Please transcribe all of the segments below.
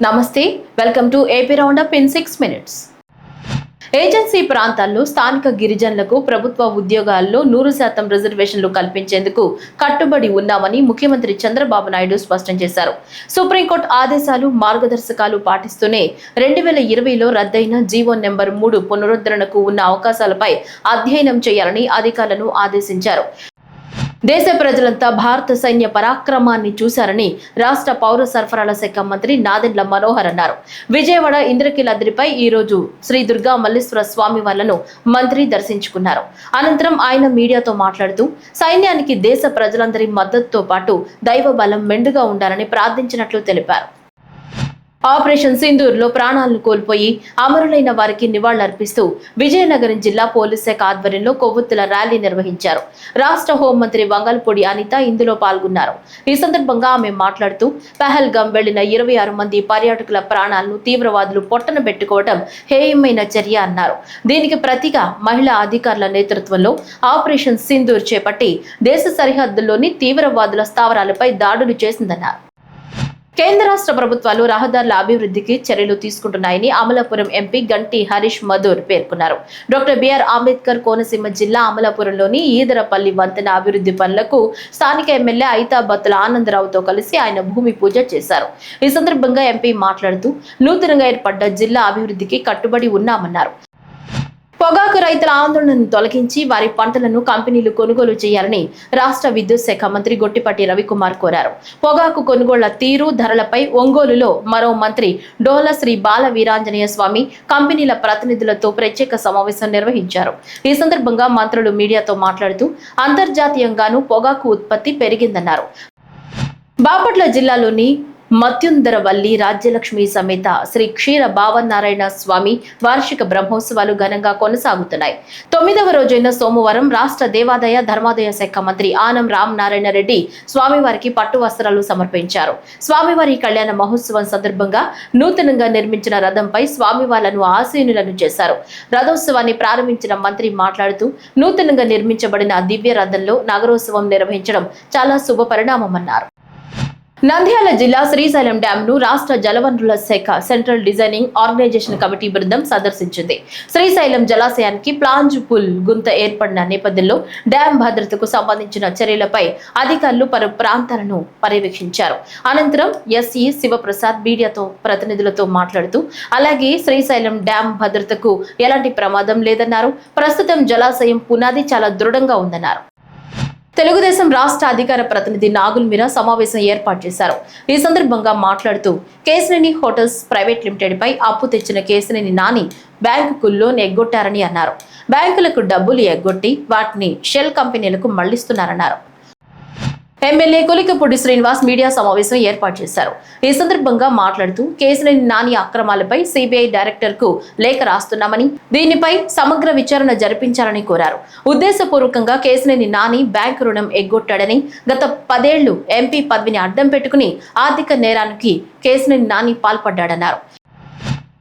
నమస్తే welcome to AP round up in six minutes agency ప్రాంతాల్లో స్థానిక గిరిజనులకు ప్రభుత్వ ఉద్యోగాల్లో నూరు శాతం రిజర్వేషన్లు కల్పించేందుకు కట్టుబడి ఉన్నామని ముఖ్యమంత్రి చంద్రబాబు నాయుడు స్పష్టం చేశారు. సుప్రీంకోర్టు ఆదేశాలు మార్గదర్శకాలు పాటిస్తూనే రెండు వేల ఇరవైలో రద్దయిన జీవో నెంబర్ మూడు పునరుద్ధరణకు ఉన్న అవకాశాలపై అధ్యయనం చేయాలని అధికారులను ఆదేశించారు. దేశ ప్రజలంతా భారత సైన్య పరాక్రమాన్ని చూశారని రాష్ట్ర పౌర సరఫరాల శాఖ మంత్రి నాదెండ్ల మనోహర్ అన్నారు. విజయవాడ ఇంద్రకీలాద్రిపై ఈ రోజు శ్రీ దుర్గా మల్లేశ్వర స్వామి వాళ్ళను మంత్రి దర్శించుకున్నారు. అనంతరం ఆయన మీడియాతో మాట్లాడుతూ సైన్యానికి దేశ ప్రజలందరి మద్దతుతో పాటు దైవ బలం మెండుగా ఉండాలని ప్రార్థించినట్లు తెలిపారు. ఆపరేషన్ సింధూర్లో ప్రాణాలను కోల్పోయి అమరులైన వారికి నివాళులర్పిస్తూ విజయనగరం జిల్లా పోలీస్ శాఖ ఆధ్వర్యంలో కొవ్వొత్తుల ర్యాలీ నిర్వహించారు. రాష్ట్ర హోంమంత్రి వంగల్పూడి అనిత ఇందులో పాల్గొన్నారు. ఈ సందర్భంగా ఆమె మాట్లాడుతూ పహల్గాం వెళ్ళిన ఇరవై ఆరు మంది పర్యాటకుల ప్రాణాలను తీవ్రవాదులు పొట్టన పెట్టుకోవడం హేయమైన చర్య అన్నారు. దీనికి ప్రతిగా మహిళా అధికారుల నేతృత్వంలో ఆపరేషన్ సింధూర్ చేపట్టి దేశ సరిహద్దుల్లోని తీవ్రవాదుల స్థావరాలపై దాడులు చేసిందన్నారు. కేంద్ర రాష్ట్ర ప్రభుత్వాలు రహదారుల అభివృద్ధికి చర్యలు తీసుకుంటున్నాయని అమలాపురం ఎంపీ గంటి హరీష్ మధుర్ పేర్కొన్నారు. డాక్టర్ బిఆర్ అంబేద్కర్ కోనసీమ జిల్లా అమలాపురంలోని ఈదరపల్లి వంతెన అభివృద్ధి పనులకు స్థానిక ఎమ్మెల్యే ఐతాబత్తుల ఆనందరావుతో కలిసి ఆయన భూమి పూజ చేశారు. ఈ సందర్భంగా ఎంపీ మాట్లాడుతూ నూతనంగా ఏర్పడ్డ జిల్లా అభివృద్ధికి కట్టుబడి ఉన్నామన్నారు. పొగాకు రైతుల ఆందోళనను తొలగించి వారి పంటలను కంపెనీలు కొనుగోలు చేయాలని రాష్ట్ర విద్యుత్ శాఖ మంత్రి గొట్టిపాటి రవికుమార్ కోరారు. పొగాకు కొనుగోళ్ళ తీరు ధరలపై ఒంగోలులో మరో మంత్రి డోల శ్రీ బాల వీరాంజనేయ స్వామి కంపెనీల ప్రతినిధులతో ప్రత్యేక సమావేశం నిర్వహించారు. ఈ సందర్భంగా మంత్రులు మీడియాతో మాట్లాడుతూ అంతర్జాతీయంగానూ పొగాకు ఉత్పత్తి పెరిగిందన్నారు. బాపట్ల జిల్లాలోని మత్యుందరవల్లి రాజ్యలక్ష్మి సమేత శ్రీ క్షీర భావనారాయణ స్వామి వార్షిక బ్రహ్మోత్సవాలు ఘనంగా కొనసాగుతున్నాయి. తొమ్మిదవ రోజైన సోమవారం రాష్ట్ర దేవాదాయ ధర్మాదాయ శాఖ మంత్రి ఆనం రామ్ నారాయణ రెడ్డి స్వామివారికి పట్టు వస్త్రాలు సమర్పించారు. స్వామివారి కళ్యాణ మహోత్సవం సందర్భంగా నూతనంగా నిర్మించిన రథంపై స్వామివార్లను ఆసీనులను చేశారు. రథోత్సవాన్ని ప్రారంభించిన మంత్రి మాట్లాడుతూ నూతనంగా నిర్మించబడిన దివ్య రథంలో నగరోత్సవం నిర్వహించడం చాలా శుభ పరిణామమన్నారు. నంద్యాల జిల్లా శ్రీశైలం డ్యామ్ను రాష్ట్ర జలవనరుల శాఖ సెంట్రల్ డిజైనింగ్ ఆర్గనైజేషన్ కమిటీ బృందం సందర్శించింది. శ్రీశైలం జలాశయానికి ప్లాంజ్ పుల్ గుంత ఏర్పడిన నేపథ్యంలో డ్యాం భద్రతకు సంబంధించిన చర్యలపై అధికారులు పలు ప్రాంతాలను పర్యవేక్షించారు. అనంతరం ఎస్ఈ శివప్రసాద్ మీడియాతో ప్రతినిధులతో మాట్లాడుతూ అలాగే శ్రీశైలం డ్యాం భద్రతకు ఎలాంటి ప్రమాదం లేదన్నారు. ప్రస్తుతం జలాశయం పునాది చాలా దృఢంగా ఉందన్నారు. తెలుగుదేశం రాష్ట్ర అధికార ప్రతినిధి నాగుల్ మీరా సమావేశం ఏర్పాటు చేశారు. ఈ సందర్భంగా మాట్లాడుతూ కేసినేని హోటల్స్ ప్రైవేట్ లిమిటెడ్ పై అప్పు తెచ్చిన కేసినేని నాని బ్యాంకుకు లోన్ ఎగ్గొట్టారని అన్నారు. బ్యాంకులకు డబ్బులు ఎగ్గొట్టి వాటిని షెల్ కంపెనీలకు మళ్ళిస్తున్నారన్నారు. ఎమ్మెల్యే కొలికపూడి శ్రీనివాస్ మీడియా సమావేశం ఏర్పాటు చేశారు. ఈ సందర్భంగా మాట్లాడుతూ కేసులేని నాని అక్రమాలపై సిబిఐ డైరెక్టర్కు లేఖ రాస్తున్నామని దీనిపై సమగ్ర విచారణ జరిపించాలని కోరారు. ఉద్దేశపూర్వకంగా కేసులేని నాని బ్యాంక్ రుణం ఎగ్గొట్టాడని గత పదేళ్ళు ఎంపీ పదవిని అడ్డం పెట్టుకుని ఆర్థిక నేరానికి కేసులేని నాని పాల్పడ్డాడన్నారు.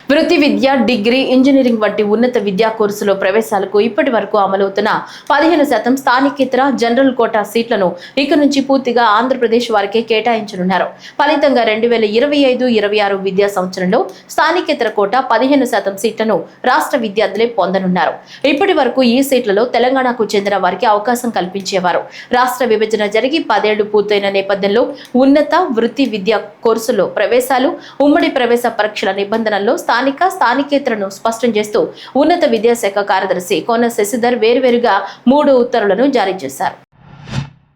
వృత్తి విద్య డిగ్రీ ఇంజనీరింగ్ వంటి ఉన్నత విద్యా కోర్సులో ప్రవేశాలకు ఇప్పటి వరకు అమలవుతున్న పదిహేను శాతం స్థానికేతర జనరల్ కోటా సీట్లను ఇక నుంచి పూర్తిగా ఆంధ్రప్రదేశ్ వారికే కేటాయించనున్నారు. ఫలితంగా రెండు వేల ఇరవై ఐదు ఇరవై ఆరు విద్యా సంవత్సరంలో స్థానికేతర కోటా పదిహేను శాతం సీట్లను రాష్ట్ర విద్యార్థులే పొందనున్నారు. ఇప్పటి వరకు ఈ సీట్లలో తెలంగాణకు చెందిన వారికి అవకాశం కల్పించేవారు. రాష్ట్ర విభజన జరిగి పదేళ్ళు పూర్తయిన నేపథ్యంలో ఉన్నత వృత్తి విద్యా కోర్సులో ప్రవేశాలు ఉమ్మడి ప్రవేశ పరీక్షల నిబంధనల్లో స్థానిక స్థానికేతరను స్పష్టం చేస్తూ ఉన్నత విద్యాశాఖ కార్యదర్శి కోన శశిధర్ వేర్వేరుగా మూడు ఉత్తర్వులను జారీ చేశారు.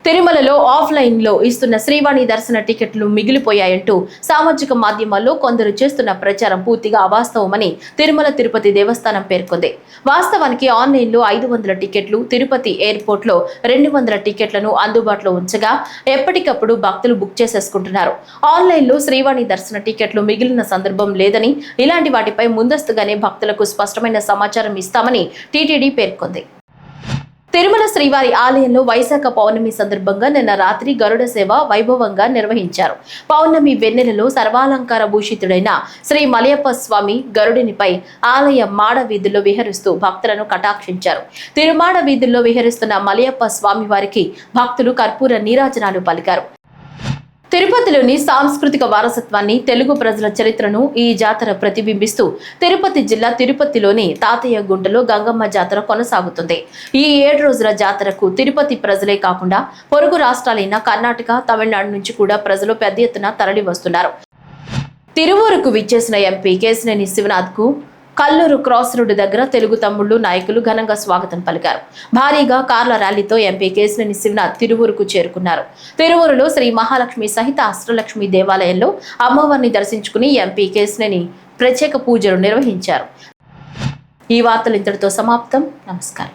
తిరుమలలో ఆఫ్లైన్లో ఇస్తున్న శ్రీవాణి దర్శన టికెట్లు మిగిలిపోయాయంటూ సామాజిక మాధ్యమాల్లో కొందరు చేస్తున్న ప్రచారం పూర్తిగా అవాస్తవమని తిరుమల తిరుపతి దేవస్థానం పేర్కొంది. వాస్తవానికి ఆన్లైన్లో ఐదు వందల టికెట్లు తిరుపతి ఎయిర్పోర్ట్లో రెండు వందల టికెట్లను అందుబాటులో ఉంచగా ఎప్పటికప్పుడు భక్తులు బుక్ చేసేసుకుంటున్నారు. ఆన్లైన్లో శ్రీవాణి దర్శన టికెట్లు మిగిలిన సందర్భం లేదని ఇలాంటి వాటిపై ముందస్తుగానే భక్తులకు స్పష్టమైన సమాచారం ఇస్తామని టీటీడీ పేర్కొంది. తిరుమల శ్రీవారి ఆలయంలో వైశాఖ పౌర్ణమి సందర్భంగా నిన్న రాత్రి గరుడ సేవ వైభవంగా నిర్వహించారు. పౌర్ణమి వెన్నెలలో సర్వాలంకార భూషితుడైన శ్రీ మలయప్ప స్వామి గరుడినిపై ఆలయ మాడ వీధుల్లో విహరిస్తూ భక్తులను కటాక్షించారు. తిరుమాడ వీధుల్లో విహరిస్తున్న మలయప్ప స్వామి వారికి భక్తులు కర్పూర నీరాజనాలు పలికారు. తిరుపతిలోని సాంస్కృతిక వారసత్వాన్ని తెలుగు ప్రజల చరిత్రను ఈ జాతర ప్రతిబింబిస్తూ తిరుపతి జిల్లా తిరుపతిలోని తాతయ్య గుంటలో గంగమ్మ జాతర కొనసాగుతుంది. ఈ ఏడు రోజుల జాతరకు తిరుపతి ప్రజలే కాకుండా పొరుగు రాష్ట్రాలైన కర్ణాటక తమిళనాడు నుంచి కూడా ప్రజలు పెద్ద ఎత్తున తరలి వస్తున్నారు తిరువూరుకు విచ్చేసిన ఎంపీ కేసినేని శివనాథ్కు కల్లూరు క్రాస్ రోడ్డు దగ్గర తెలుగు తమ్ముళ్ళు నాయకులు ఘనంగా స్వాగతం పలికారు. భారీగా కార్ల ర్యాలీతో ఎంపీ కేసినేని శివనాథ్ తిరువూరుకు చేరుకున్నారు. తిరువూరులో శ్రీ మహాలక్ష్మి సహిత అష్టలక్ష్మి దేవాలయంలో అమ్మవారిని దర్శించుకుని ఎంపీ కేసినేని ప్రత్యేక పూజలు నిర్వహించారు. ఈ వార్తలు ఇంతటితో సమాప్తం. నమస్కారం.